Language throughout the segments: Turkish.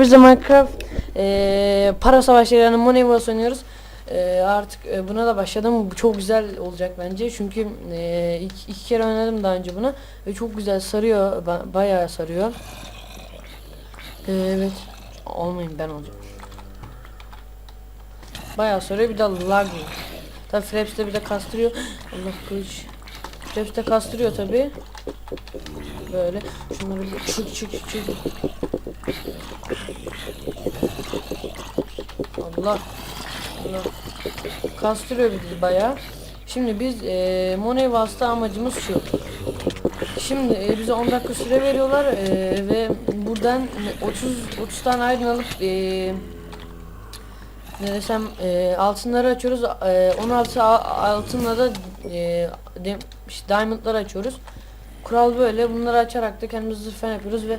biz de Minecraft e, para savaşları yani Money Wars oynuyoruz. E, artık e, buna da başladım. Bu çok güzel olacak bence. Çünkü e, iki, iki kere oynadım daha önce bunu. Ve çok güzel sarıyor. Ba- bayağı sarıyor. E, evet. Olmayayım ben olacağım. Bayağı sarıyor. Bir de lag. Tabi Fraps'te bir de kastırıyor. Allah kılıç. Fraps'te kastırıyor tabi. Böyle. Şunları çık çık çık. Allah. Allah. Kastırıyor bizi bayağı. Şimdi biz e, Money Vasta amacımız şu. Şimdi e, bize 10 dakika süre veriyorlar e, ve buradan 30 30 tane iron alıp e, ne desem e, altınları açıyoruz. E, 16 a- altınla da e, de, işte diamondları açıyoruz. Kural böyle. Bunları açarak da kendimizi zırh falan yapıyoruz ve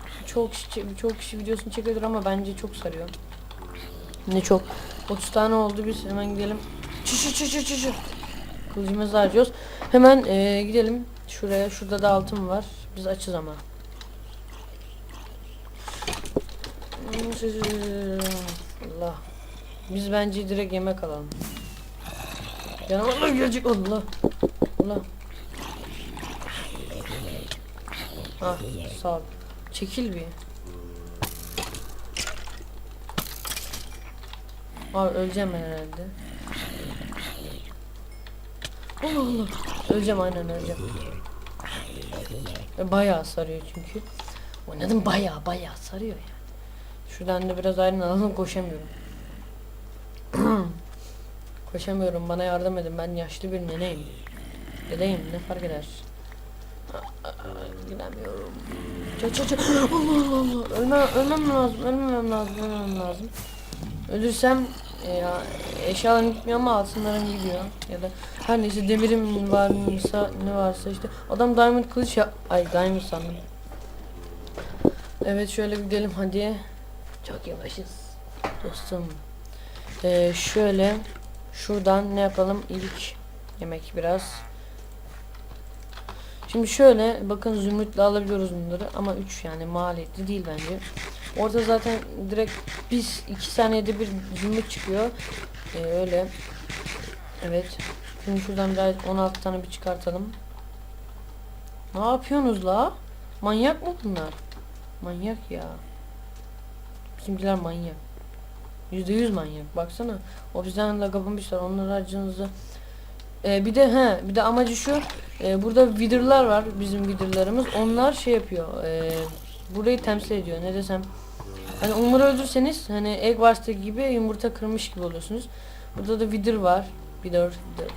çok kişi, çok kişi videosunu çekiyordur ama bence çok sarıyor. Ne çok. 30 tane oldu biz hemen gidelim. Çı çı çı. Kılıcımızı harcıyoruz. Hemen eee, gidelim şuraya. Şurada da altın var. Biz açız ama. Allah. Biz bence direkt yemek alalım. Canavarlar gelecek Allah. Allah. Ha sağ ol. Çekil bir. Abi öleceğim herhalde. Allah Allah. Öleceğim aynen öleceğim. Bayağı sarıyor çünkü. Oynadım bayağı bayağı sarıyor yani. Şuradan da biraz ayrın alalım koşamıyorum. koşamıyorum bana yardım edin ben yaşlı bir neneyim. Dedeyim ne fark eder. Gidemiyorum. Çat çat çat. Allah Allah. Ölmem, ölmem lazım. Ölmem lazım. Ölmem lazım. Ölürsem e, ya, eşyalarım gitmiyor ama altınlarım gidiyor. Ya da her neyse demirim varsa ne varsa işte. Adam diamond kılıç ya ay diamond sandım. Evet şöyle gidelim hadi. Çok yavaşız. Dostum. Ee, şöyle şuradan ne yapalım ilk yemek biraz. Şimdi şöyle bakın zümrütle alabiliyoruz bunları ama 3 yani maliyetli değil bence. Orada zaten direkt biz 2 saniyede bir zümrüt çıkıyor. Ee, öyle. Evet. Şimdi şuradan biraz 16 tane bir çıkartalım. Ne yapıyorsunuz la? Manyak mı bunlar? Manyak ya. Bizimkiler manyak. Yüzde yüz manyak. Baksana. O bizden de kapamışlar. Onlar harcınızı. Ee, bir de he, bir de amacı şu. e, burada wither'lar var. Bizim wither'larımız. Onlar şey yapıyor. E, burayı temsil ediyor. Ne desem. Hani onları öldürseniz hani egg wars'taki gibi yumurta kırmış gibi oluyorsunuz. Burada da wither var. Wither, wither.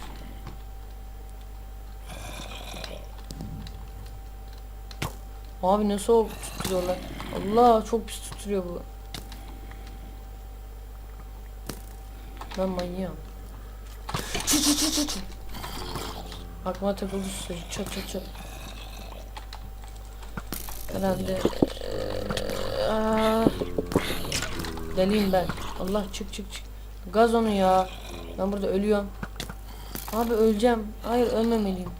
Abi soğuk tutuyorlar. Allah çok pis tutuyor bu. Ben manyağım. Çı çı çı çı çı. Aklıma takıldı çocuk. Çat çat çat. Herhalde aa, deliyim ben. Allah çık çık çık. Gaz onu ya. Ben burada ölüyorum. Abi öleceğim. Hayır ölmemeliyim.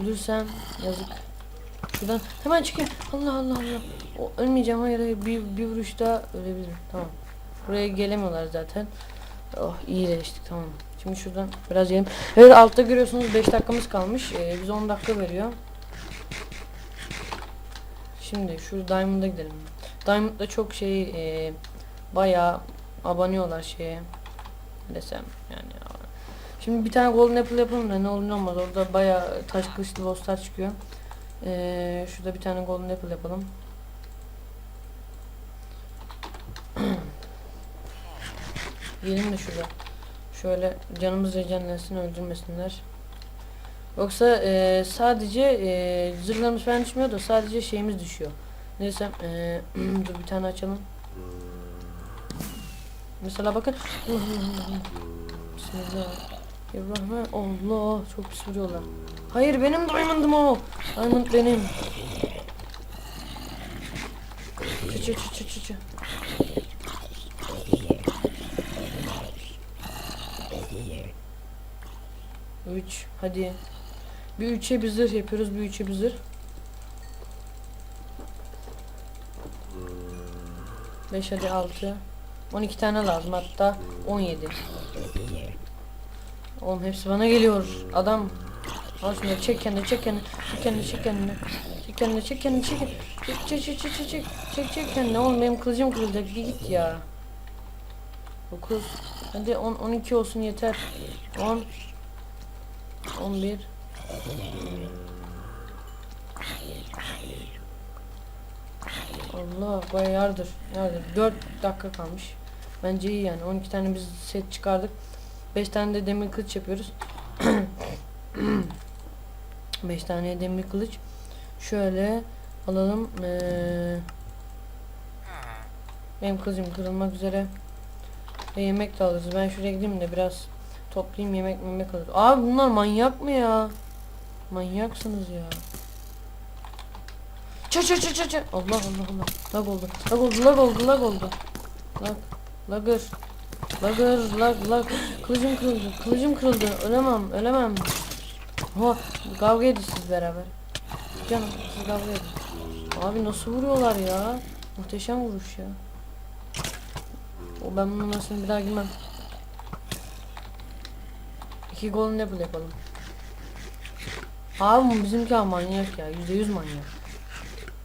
Ölürsem yazık. Şuradan hemen çıkayım. Allah Allah Allah. O, ölmeyeceğim hayır hayır. Bir, bir vuruşta ölebilirim. Tamam. Buraya gelemiyorlar zaten. Oh iyileştik tamam. Şimdi şuradan biraz yiyelim. Evet altta görüyorsunuz 5 dakikamız kalmış. Ee, bize 10 dakika veriyor. Şimdi şu Diamond'a gidelim. Diamond'da çok şey e, bayağı abanıyorlar şeye. Desem yani. Şimdi bir tane golden apple yapalım da ne olur ne olmaz. Orada bayağı taş kılıçlı bosslar çıkıyor. Ee, şurada bir tane golden apple yapalım. Yiyelim de şurada. Şöyle canımız regenlensin öldürmesinler. Yoksa e, sadece e, zırhlarımız falan düşmüyor da sadece şeyimiz düşüyor. Neyse e, dur bir tane açalım. Mesela bakın. Bismillah. İbrahim Allah çok pis vuruyorlar. Hayır benim diamond'ım o. Diamond benim. Çı çı çı çı çı çı. Üç. Hadi. Bir üçe bir zırh yapıyoruz. Bir üçe bir zırh. Beş hadi altı. On iki tane lazım hatta. On yedi. Oğlum hepsi bana geliyor. Adam. Al şunları çek kendini çek kendini. Çek kendini çek kendini. Çek kendini çek kendini. Çek çek çek çek çek çek. Çek çek kendini. Oğlum benim kılıcım kırılacak. Bir git ya. 9. Hadi 10 12 olsun yeter. 10 11 Allah bayağı yardır. Yardır. 4 dakika kalmış. Bence iyi yani. 12 tane biz set çıkardık. 5 tane de demir kılıç yapıyoruz. 5 tane demir kılıç. Şöyle alalım. Ee, benim kılıcım kırılmak üzere. Ve yemek de alırız. Ben şuraya gideyim de biraz toplayayım yemek memek alır. Abi bunlar manyak mı ya? Manyaksınız ya. Çö çö çö çö çö. Allah Allah Allah. Lag oldu. Lag oldu lag oldu lag oldu. Lag. Lagır. Lagır lag lag. Kılıcım kırıldı. Kılıcım kırıldı. Ölemem ölemem. Ha kavga edin siz beraber. Canım siz kavga edin. Abi nasıl vuruyorlar ya? Muhteşem vuruş ya. O ben bunun arasına bir daha girmem. İki golden apple yapalım. Abi bizimki manyak ya. Yüzde yüz manyak.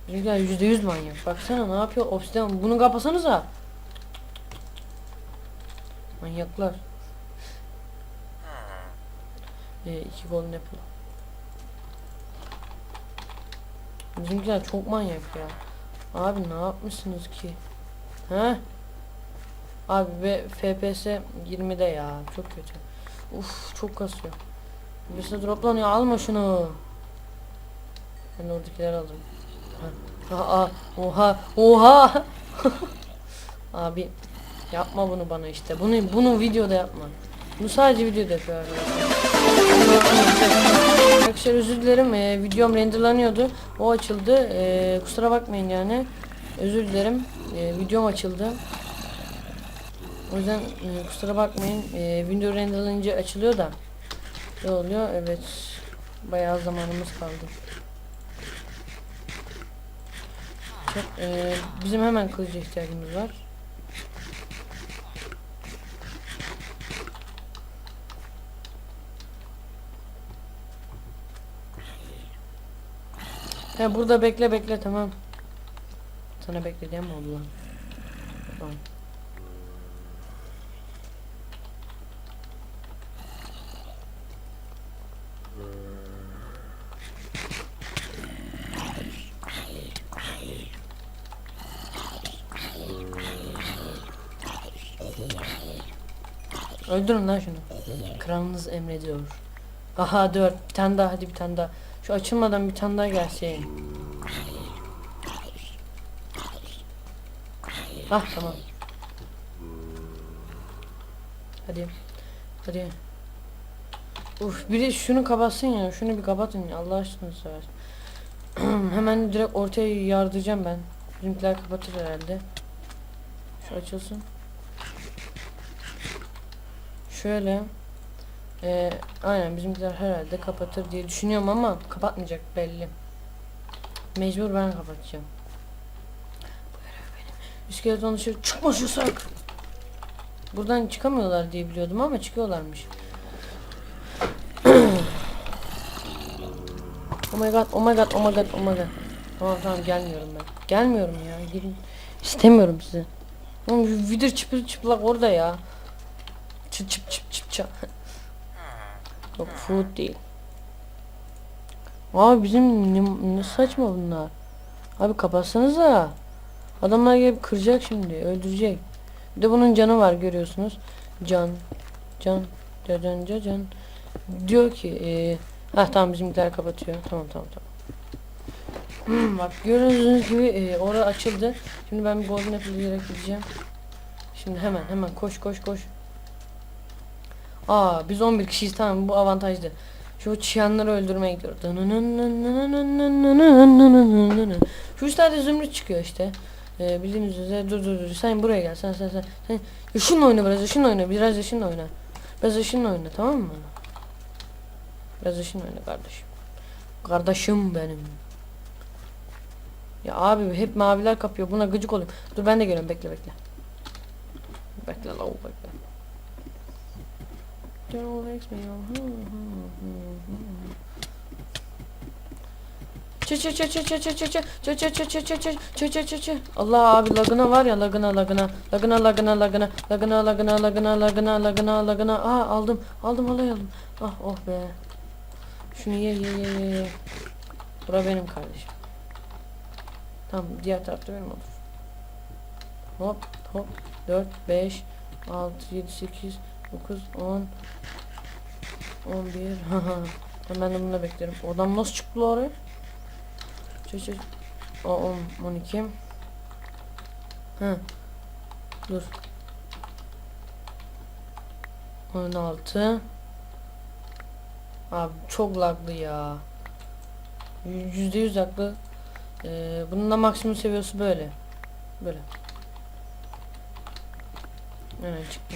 Bizimkiler yüzde yüz manyak. Baksana ne yapıyor? Obsidian. Bunu kapasanıza. Manyaklar. Ee, iki golden apple. Bizimkiler çok manyak ya. Abi ne yapmışsınız ki? He? Abi ve FPS 20'de ya. Çok kötü. Uf çok kasıyor. Birisi droplanıyor. Alma şunu. Ben oradakileri aldım. Ha. Aa, oha. Oha. Abi yapma bunu bana işte. Bunu bunu videoda yapma. Bunu sadece videoda yapıyor arkadaşlar. Arkadaşlar özür dilerim. Ee, videom renderlanıyordu. O açıldı. Ee, kusura bakmayın yani. Özür dilerim. Ee, videom açıldı. O yüzden e, kusura bakmayın. E, video renderlanınca açılıyor da. Ne oluyor? Evet. Bayağı zamanımız kaldı. Çok, e, bizim hemen kılıca ihtiyacımız var. He burada bekle bekle tamam. Sana beklediğim oldu. Tamam. Öldürün lan şunu. Kralınız emrediyor. Aha dört. Bir tane daha hadi bir tane daha. Şu açılmadan bir tane daha gelsin. Ah tamam. Hadi. Hadi. Uf biri şunu kapatsın ya. Şunu bir kapatın ya. Allah aşkına sever. Hemen direkt ortaya yardıracağım ben. Bizimkiler kapatır herhalde. Şu açılsın. Şöyle. Ee, aynen bizimkiler herhalde kapatır diye düşünüyorum ama kapatmayacak belli. Mecbur ben kapatacağım. İskeleton dışarı çıkma yasak. Buradan çıkamıyorlar diye biliyordum ama çıkıyorlarmış. oh my god, oh my god, oh my god, oh my god. Tamam tamam gelmiyorum ben. Gelmiyorum ya. Gidin. İstemiyorum sizi. Oğlum vidir çıplak orada ya. Çıp çıp çıp çıp çıp. Yok food değil. Abi bizim ne, ne saçma bunlar. Abi kapatsanıza. Adamlar gelip kıracak şimdi. Öldürecek. Bir de bunun canı var görüyorsunuz. Can. Can. Can can can. can. Diyor ki e, ha tamam bizimkiler kapatıyor. Tamam tamam tamam. Hmm, bak gördüğünüz gibi e, orada açıldı. Şimdi ben bir golden apple diyerek gideceğim. Şimdi hemen hemen koş koş koş. Aa biz 11 kişiyiz tamam bu avantajlı. Şu çıyanları öldürmeye gidiyoruz. Şu tane zümrüt çıkıyor işte. Ee, bildiğiniz üzere dur dur dur sen buraya gel sen sen sen. sen. Ya oyna biraz şununla oyna biraz da oyna. Biraz da oyna tamam mı? Biraz da oyna kardeşim. Kardeşim benim. Ya abi hep maviler kapıyor buna gıcık oluyorum. Dur ben de geliyorum bekle bekle. Bekle la bekle. Don't vex me, oh, hmm, hmm, hmm, hmm. Çı çı çı çı çı çı çı çı çı çı çı çı çı çı çı çı çı çı Allah abi lagına var ya lagına lagına lagına lagına lagına lagına lagına lagına lagına lagına lagına aa aldım aldım alay ah oh be şunu ye ye ye ye bura benim kardeşim tamam diğer tarafta benim olur hop hop 4 5 6 7 8 9 10 11 haha ben de bunu beklerim adam nasıl çıktı oraya Çö çö. O 10 12. Ha. Dur. 16. Abi çok laglı ya. Yüzde yüz laglı. Ee, bunun da maksimum seviyesi böyle. Böyle. Evet çıktı.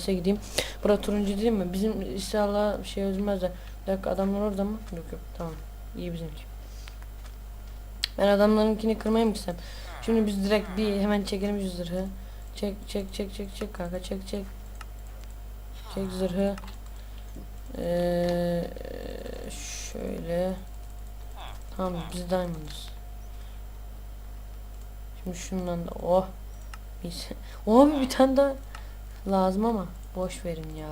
base'e gideyim. Bura turuncu değil mi? Bizim inşallah şey özmezler. Bir dakika adamlar orada mı? Yok yok tamam. İyi bizimki. Ben adamlarınkini kırmaya mı gitsem? Şimdi biz direkt bir hemen çekelim yüz zırhı. Çek çek çek çek çek kanka çek çek. Çek zırhı. Ee, şöyle. Tamam biz diamond'ız. Şimdi şundan da oh. Biz. Abi bir tane daha lazım ama boş verin ya.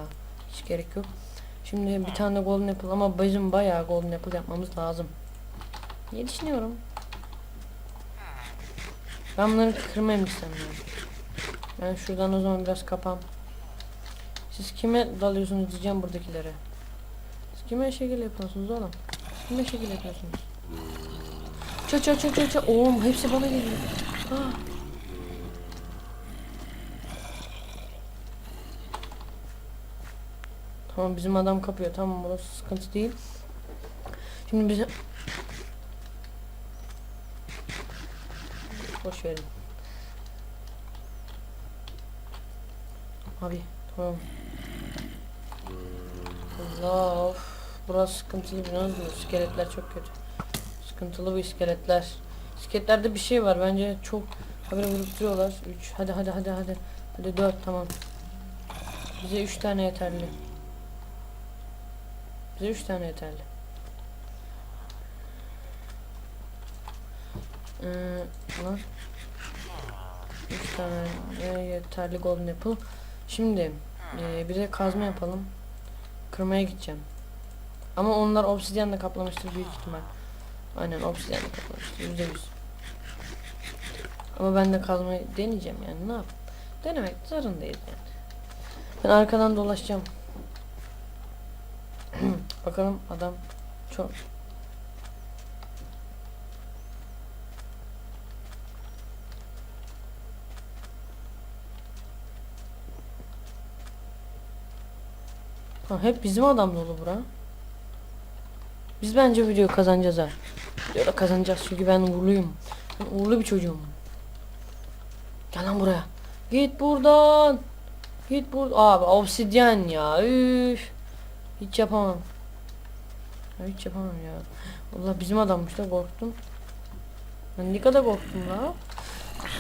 Hiç gerek yok. Şimdi bir tane golden apple ama bizim bayağı golden apple yapmamız lazım. Niye düşünüyorum? Ben bunları kırmayayım istemiyorum. Ben şuradan o zaman biraz kapam. Siz kime dalıyorsunuz diyeceğim buradakilere. Siz kime şekil yapıyorsunuz oğlum? Kime şekil yapıyorsunuz? Çö çö çö çö çö. Oğlum hepsi bana geliyor. Ah. Tamam bizim adam kapıyor. Tamam burası sıkıntı değil. Şimdi bize Boş verin. Abi tamam. Allah of. Burası sıkıntılı biraz mı? İskeletler çok kötü. Sıkıntılı bu iskeletler. İskeletlerde bir şey var bence çok habire vurup duruyorlar. 3 hadi hadi hadi hadi. Hadi 4 tamam. Bize 3 tane yeterli. Bize 3 tane yeterli. Ee, lan. 3 tane yeterli golden apple. Şimdi e, bir de kazma yapalım. Kırmaya gideceğim. Ama onlar obsidyenle kaplamıştır büyük ihtimal. Aynen obsidyenle kaplamıştır yüzde yüz. Ama ben de kazmayı deneyeceğim yani ne yap? Denemek zorundayız yani. Ben arkadan dolaşacağım. Bakalım adam çok Ha, hep bizim adam dolu bura. Biz bence video kazanacağız ha. Videoda kazanacağız çünkü ben uğurluyum. Ben uğurlu bir çocuğum. Gel lan buraya. Git buradan. Git bur abi obsidyen ya. Üf. Hiç yapamam. Ya hiç yapamam ya. Allah bizim adammış da korktum. Ben ne kadar korktum la.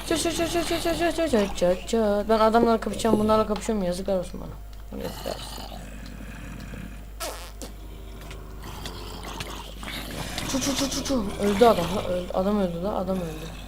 Çat çat çat çat çat çat çat çat çat çat. Ben adamlarla kapışacağım bunlarla kapışıyorum yazıklar olsun bana. Yazıklar olsun. Çu çu çu çu çu. Öldü adam la öldü. Adam öldü la adam öldü.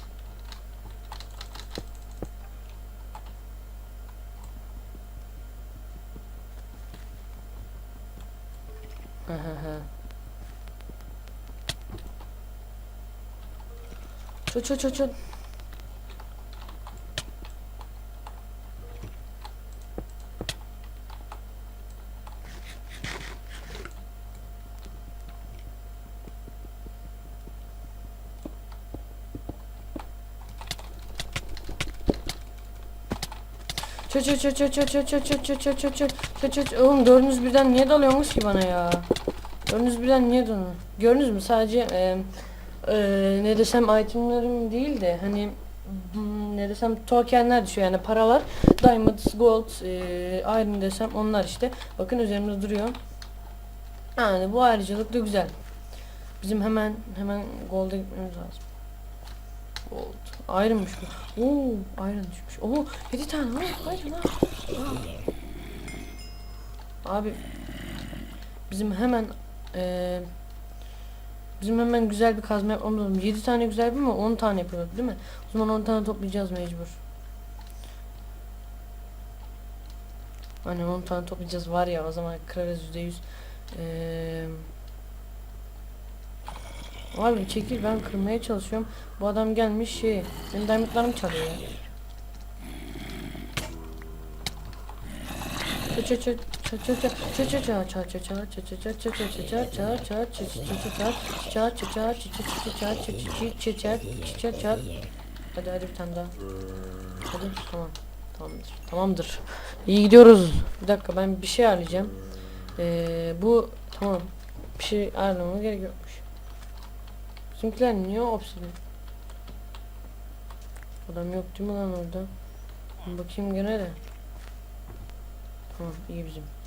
Uç uç uç uç. Çö çö çö çö çö çö çö çö çö çö çö çö çö çö çö Oğlum dördünüz birden niye dalıyormuş ki bana ya? Dördünüz birden niye dalıyor? Gördünüz mü sadece e, ee, ne desem itemlerim değil de hani hmm, ne desem tokenler düşüyor. Yani paralar diamonds gold e, iron desem onlar işte. Bakın üzerimizde duruyor. Yani bu ayrıcalık da güzel. Bizim hemen hemen gold'a gitmemiz lazım. Gold. İronmuş bu. Ooo iron düşmüş. Ooo 7 tane. Var iron ha abi bizim hemen eee Bizim hemen güzel bir kazma yapmamız lazım. 7 tane güzel bir mi? 10 tane yapıyorduk değil mi? O zaman 10 tane toplayacağız mecbur. Hani 10 tane toplayacağız var ya o zaman kırarız %100. Ee... Abi çekil ben kırmaya çalışıyorum. Bu adam gelmiş şey. Benim diamondlarım çalıyor ya. Çöç çöç. Hadi hadi bir tane daha. Hadi tamam. Tamamdır. Tamamdır. İyi gidiyoruz. Bir dakika ben bir şey arayacağım. Ee, bu tamam. Bir şey aramama gerek yokmuş. Bizimkiler niye obsidian? Adam yok değil mi lan orada? Bakayım gene de. Tamam iyi bizim.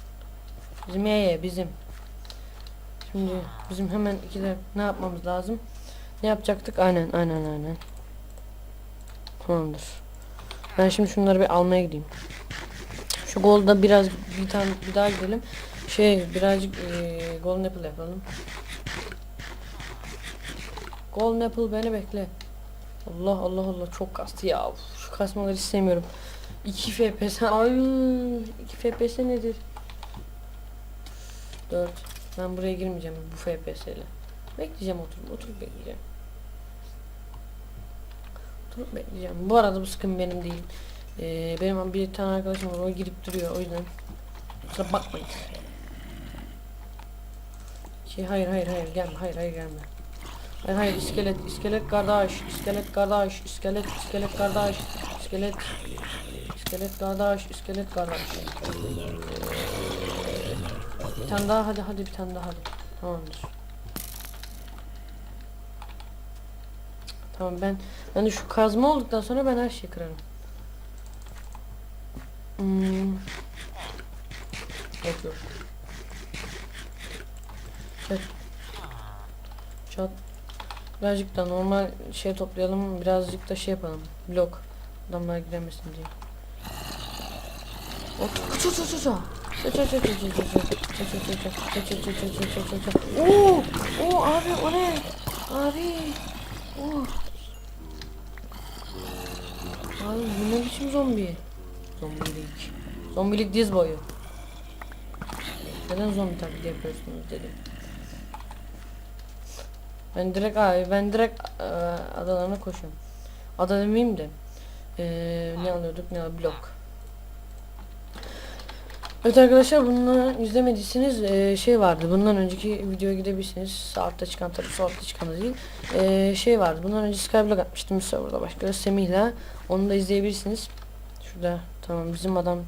Bizim ye ye bizim. Şimdi bizim hemen ikide ne yapmamız lazım? Ne yapacaktık? Aynen aynen aynen. Tamamdır. Ben şimdi şunları bir almaya gideyim. Şu golda biraz bir tane bir daha gidelim. Şey birazcık eee golden apple yapalım. Golden apple beni bekle. Allah Allah Allah çok kastı ya. Şu kasmaları hiç sevmiyorum. 2 FPS. Ay 2 FPS nedir? 4. Ben buraya girmeyeceğim bu FPS ile. Bekleyeceğim oturup oturup bekleyeceğim. Oturup bekleyeceğim. Bu arada bu sıkın benim değil. Ee, benim bir tane arkadaşım var o girip duruyor o yüzden. Kusura bakmayın. Şey hayır hayır hayır gelme hayır hayır gelme. Hayır hayır iskelet iskelet kardeş iskelet kardeş iskelet iskelet kardeş iskelet iskelet kardeş iskelet kardeş. Bir tane daha hadi hadi bir tane daha hadi. Tamamdır. Tamam ben ben de şu kazma olduktan sonra ben her şeyi kırarım. Hmm. Yok yok. Çat. Çat. Birazcık da normal şey toplayalım. Birazcık da şey yapalım. Blok. Adamlar giremesin diye. Ot. Çu çu çu çu. Oo! Oo abi o ne? Abi. Oo. Abi bu ne biçim zombi? Zombilik. Zombilik diz boyu. Neden zombi taklidi yapıyorsunuz dedim. Ben direkt abi ben direkt eee, adalarına koşuyorum. Ada demeyeyim de. Eee ne alıyorduk ne blok. Evet arkadaşlar bunu izlemediyseniz eee, şey vardı. Bundan önceki videoya gidebilirsiniz. Saatte çıkan tabii saatte çıkan da değil. Eee, şey vardı. Bundan önce Skyblock atmıştım serverda başka Semih'le. Onu da izleyebilirsiniz. Şurada tamam bizim adam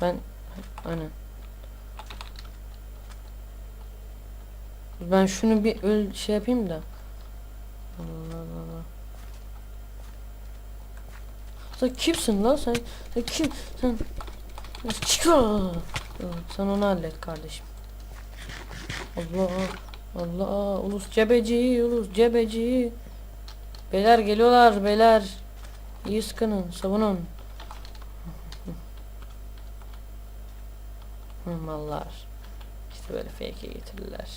ben aynen ben şunu bir öl şey yapayım da Allah Allah. Sen kimsin lan sen? Sen kim? Sen çık Sen onu hallet kardeşim. Allah Allah ulus cebeci ulus cebeci. Beyler geliyorlar beyler. İyi sıkının savunun. Mallar. İşte böyle fake'e getirirler.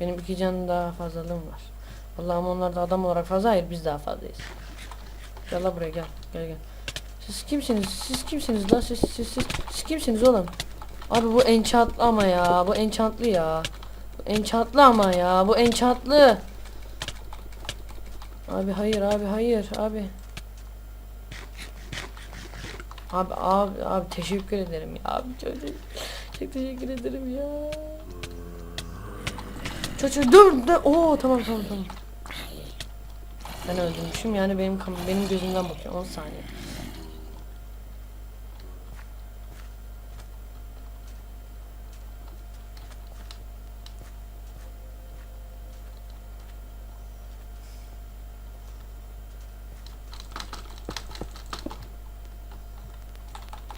Benim iki can daha fazlalığım var. Allah'ım onlar da adam olarak fazla hayır biz daha fazlayız. Gel la buraya gel gel gel. Siz kimsiniz? Siz kimsiniz lan? Siz siz siz, siz kimsiniz oğlum? Abi bu enchantlı ama ya. Bu enchantlı ya. Bu enchantlı ama ya. Bu enchantlı. Abi hayır abi hayır abi. Abi abi abi teşekkür ederim ya. Abi çok, çok teşekkür ederim ya. Çocuğu dur dur. Oo tamam tamam tamam. Ben öldürmüşüm yani benim benim gözümden bakıyor 10 saniye.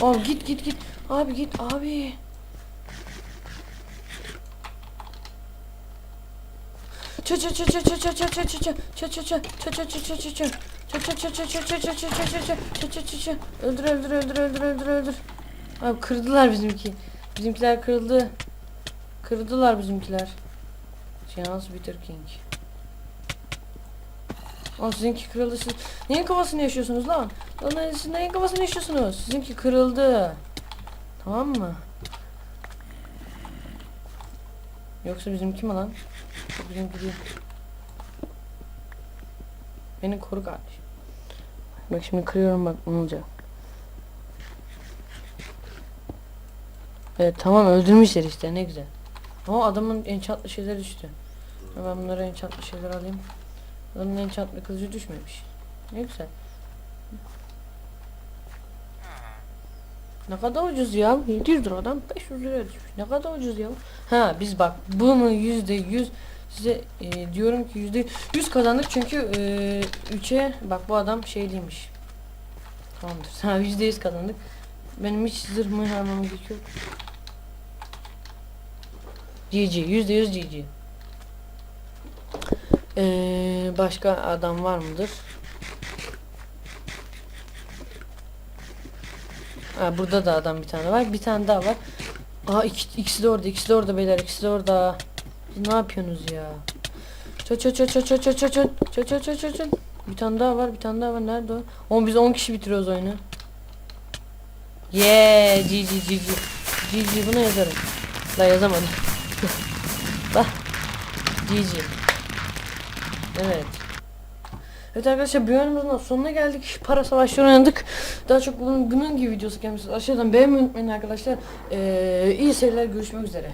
Abi git git git. Abi git abi. Çö çö çö çö çö çö çö çö çö çö çö çö çö çö çö çö öldür öldür öldür öldür öldür öldür Abi kırdılar bizimki Bizimkiler kırıldı Kırdılar bizimkiler Chance Bitter King Oğlum sizinki kırıldı siz Neyin kafasını yaşıyorsunuz lan? Lan siz neyin kafasını yaşıyorsunuz? Sizinki kırıldı Tamam mı? Yoksa bizimki mi lan? Bizimki değil. Beni koru kardeşim. Bak şimdi kırıyorum bak ne olacak. Evet tamam öldürmüşler işte ne güzel. Ama adamın enchantlı şeyler düştü. Ben bunları enchantlı şeyler alayım. Adamın enchantlı kılıcı düşmemiş. Ne güzel. Ne kadar ucuz ya. 700 liradan 500 liraya düşmüş. Ne kadar ucuz ya. Ha biz bak bunu yüzde yüz size e, diyorum ki yüzde yüz kazandık çünkü e, üçe bak bu adam şeyliymiş. Tamamdır. Ha yüzde yüz kazandık. Benim hiç zırhımı harmamı güç yok. GG yüzde yüz GG. Ee, başka adam var mıdır? Ha, burada da adam bir tane var. Bir tane daha var. Aa iki, ikisi de orada, ikisi de orada beyler, ikisi de orada. Siz ne yapıyorsunuz ya? Çö çö çö çö çö çö çö çö çö çö çö çö Bir tane daha var, bir tane daha var. Nerede o? Oğlum biz 10 kişi bitiriyoruz oyunu. Yeah, GG GG. GG buna yazarım. La yazamadım. Bak. GG. Evet. Evet arkadaşlar bir da sonuna geldik. Para savaşları oynadık. Daha çok bunun, bunun gibi videosu gelmişsiniz. Aşağıdan beğenmeyi unutmayın arkadaşlar. Ee, iyi seyirler görüşmek üzere.